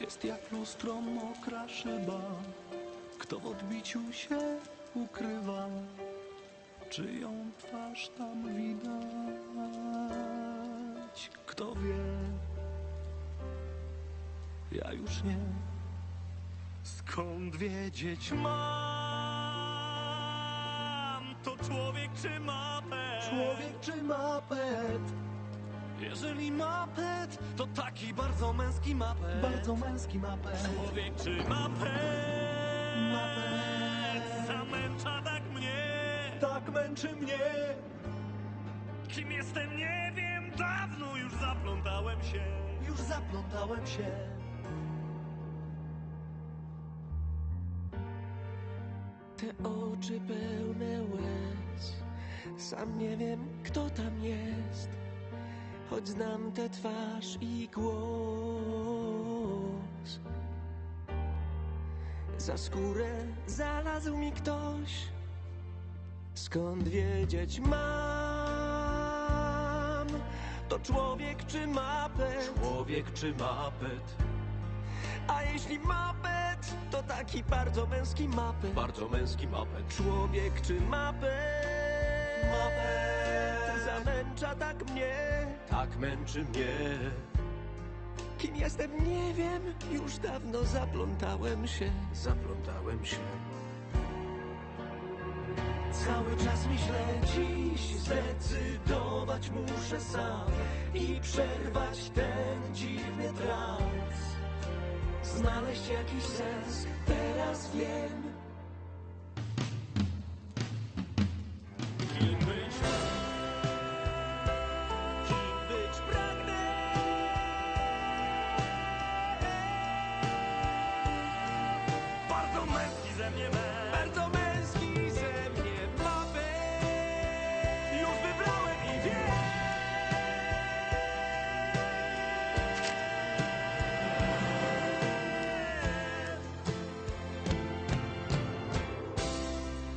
Jest jak lustro mokra szyba. Kto w odbiciu się ukrywa? Czyją twarz tam widać? Kto wie? Ja już nie. Skąd wiedzieć mam? To człowiek czy mapet? Człowiek czy mapet? Jeżeli mapet To taki bardzo męski mapet Bardzo męski mapet. Człowiek czy mapet? Mapet. Zamęcza tak mnie Tak męczy mnie. Kim jestem nie wiem Dawno już zaplątałem się Już zaplątałem się. Te oczy pełne łez Sam nie wiem, kto tam jest Choć znam tę twarz i głos Za skórę znalazł mi ktoś Skąd wiedzieć mam To człowiek czy mapet Człowiek czy mapet? A jeśli mapet To taki bardzo męski mapet Bardzo męski mapet. Człowiek czy mapet? Mapet. Zamęcza tak mnie Tak męczy mnie. Kim jestem nie wiem. Już dawno zaplątałem się. Zaplątałem się. Cały czas myślę dziś Zdecydować muszę sam I przerwać ten dziwny trans. Znaleźć jakiś sens. Teraz wiem że mnie. Bardzo